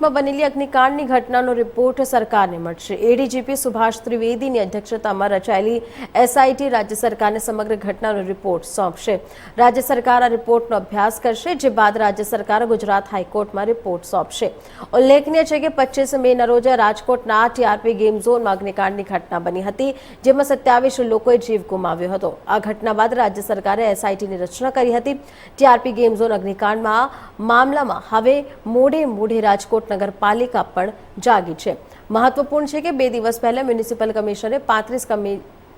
રાજકોટમાં બનેલી અગ્નિકાંડની ઘટનાનો રિપોર્ટ સરકારને મળશે. એડીજીપી સુભાષ ત્રિવેદીની અધ્યક્ષતામાં રચાયેલી એસઆઈટી રાજ્ય સરકારને સમગ્ર ઘટનાનો રિપોર્ટ સોંપશે. રાજ્ય સરકાર આ રિપોર્ટનો અભ્યાસ કરશે, જે બાદ રાજ્ય સરકાર ગુજરાત હાઈકોર્ટમાં રિપોર્ટ સોંપશે. ઉલ્લેખનીય છે કે પચીસ મેના રોજ રાજકોટના ટીઆરપી ગેમ ઝોનમાં અગ્નિકાંડની ઘટના બની હતી, જેમાં સત્યાવીસ લોકોએ જીવ ગુમાવ્યો હતો. આ ઘટના બાદ રાજ્ય સરકારે એસઆઈટીની રચના કરી હતી. ટીઆરપી ગેમ ઝોન અગ્નિકાંડમાં મામલામાં હવે મોડે મોઢે રાજકોટ નગરપાલિકા પણ જાગી છે. મહત્વપૂર્ણ છે કે બે દિવસ પહેલા મ્યુનિસિપલ કમિશનરે પાંત્રીસ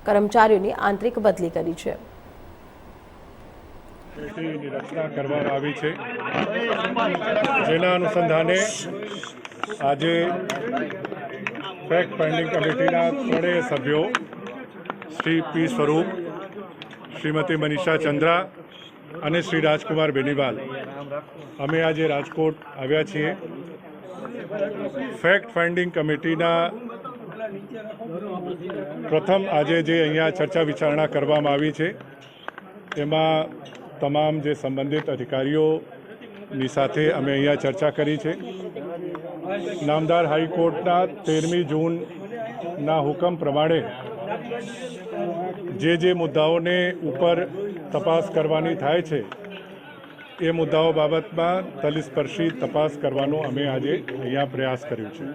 કર્મચારીઓની આંતરિક બદલી કરી છે. છે. જેના અનુસંધાને આજે ફેક્ટ ફાઇન્ડિંગ કમિટીના ત્રણેય સભ્યો, શ્રી પી. સ્વરૂપ, શ્રીમતી મનીષા ચંદ્રા અને શ્રી રાજકુમાર બેનીવાલ. અમે આજે રાજકોટ આવ્યા છીએ. ફેક્ટ ફાઇન્ડિંગ કમિટીના પ્રથમ આજે જે અહીંયા ચર્ચા વિચારણા કરવામાં આવી છે, એમાં તમામ જે સંબંધિત અધિકારીઓની સાથે અમે અહીંયા ચર્ચા કરી છે. નામદાર હાઈકોર્ટના તેરમી જૂનના હુકમ પ્રમાણે જે જે મુદ્દાઓને ઉપર તપાસ કરવાની થાય છે એ મુદ્દાઓ બાબતમાં તલસ્પર્શી તપાસ કરવાનો અમે આજે અહીંયા પ્રયાસ કર્યો છે.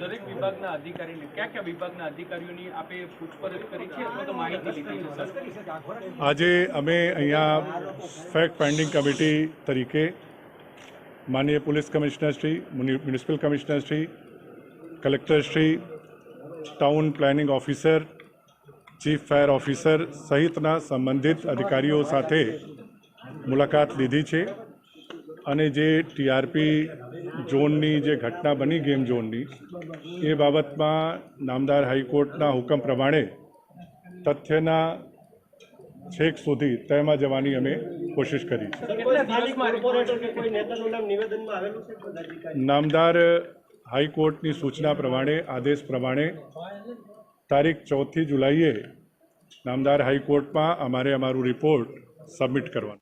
દરેક વિભાગના અધિકારીને કયા કયા વિભાગના અધિકારીઓની આપે પૂછપરછ કરી છે અથવા તો માહિતી લીધી છે આજે અમે અહીંયા ફેક્ટ ફાઇન્ડિંગ કમિટી તરીકે માનનીય પોલીસ કમિશનરશ્રી મ્યુનિસિપલ કમિશનરશ્રી કલેક્ટરશ્રી town planning officer chief fire officer સહિતના સંબંધિત અધિકારીઓ સાથે મુલાકાત લીધી છે અને જે ટીઆરપી ઝોનની જે ઘટના બની ગેમ ઝોનની એ બાબતમાં નામદાર હાઈકોર્ટના હુકમ પ્રમાણે તથ્યના છેક સુધી તેમાં જવાની અમે કોશિશ કરી છે. નામદાર હાઈકોર્ટની સૂચના પ્રમાણે આદેશ પ્રમાણે તારીખ ચોથી જુલાઈએ નામદાર હાઈકોર્ટમાં અમારે અમારું રિપોર્ટ સબમિટ કરવાનો.